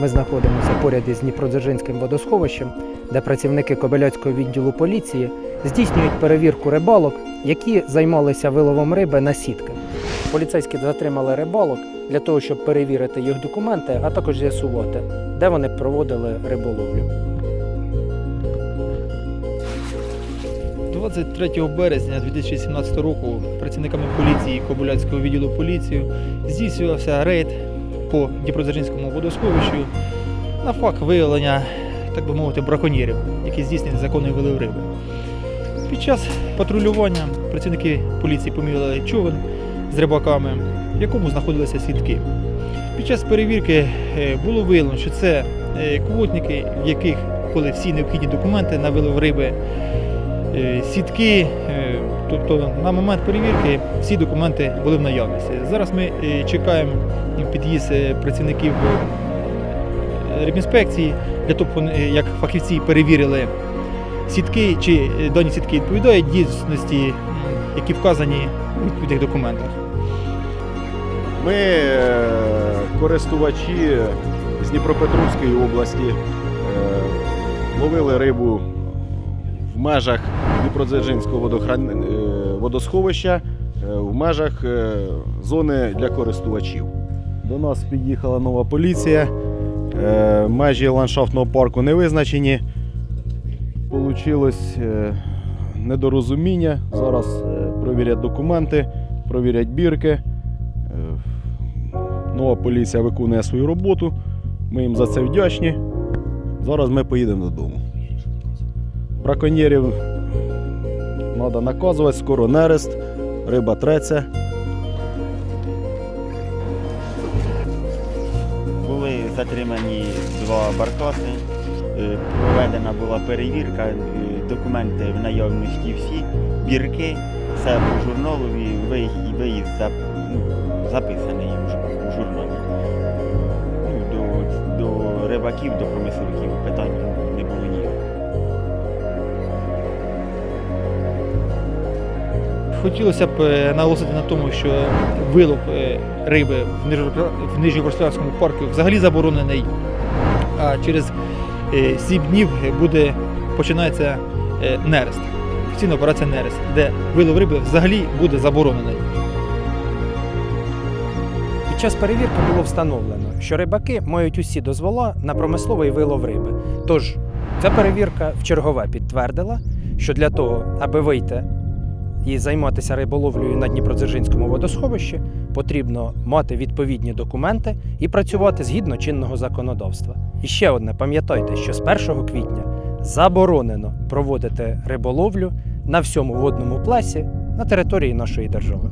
Ми знаходимося поряд із Дніпродзержинським водосховищем, де працівники Кобиляцького відділу поліції здійснюють перевірку рибалок, які займалися виловом риби на сітки. Поліцейські затримали рибалок для того, щоб перевірити їх документи, а також з'ясувати, де вони проводили риболовлю. 23 березня 2017 року працівниками поліції Кобуляцького відділу поліції здійснювався рейд по Дніпродзержинському водосховищу на факт виявлення, так би мовити, браконьєрів, які здійснюють законний вилив риби. Під час патрулювання працівники поліції помітили човен з рибаками, в якому знаходилися сітки. Під час перевірки е, було виявлено, що це е, квотники, в яких були всі необхідні документи на вилов риби, сітки. е, Тобто на момент перевірки всі документи були в наявності. Зараз ми е, чекаємо під'їзд е, працівників е, рибінспекції для того, е, як фахівці перевірили сітки, чи е, дані сітки відповідають дійсності, які вказані у відповідних документах. Ми е, користувачі з Дніпропетровської області е, ловили рибу в межах Дніпродзержинського водохран... е, водосховища е, в межах е, зони для користувачів. До нас під'їхала нова поліція. Межі ландшафтного парку не визначені. Получилось недорозуміння. Зараз провірять документи, провірять бірки. Нова поліція виконує свою роботу. Ми їм за це вдячні. Зараз ми поїдемо додому. Браконьєрів треба наказувати, скоро нерест, риба треться. Були затримані два баркаси, е, проведена була перевірка, е, документи в наявності всі, бірки, все по журналові, виїзд, виїзд ну, записаний в журналі. Ну, до, до рибаків, до промисловиків питань не було Хотілося б е, наголосити на тому, що вилов е, риби в Нижньо- в парку взагалі заборонений. А через 7 днів буде починається е, нерест. Офіційна операція нерест, де вилов риби взагалі буде заборонений. Під час перевірки було встановлено, що рибаки мають усі дозвола на промисловий вилов риби. Тож ця перевірка в підтвердила, що для того, аби вийти і займатися риболовлею на Дніпродзержинському водосховищі, потрібно мати відповідні документи і працювати згідно чинного законодавства. І ще одне, пам'ятайте, що з 1 квітня заборонено проводити риболовлю на всьому водному пласі на території нашої держави.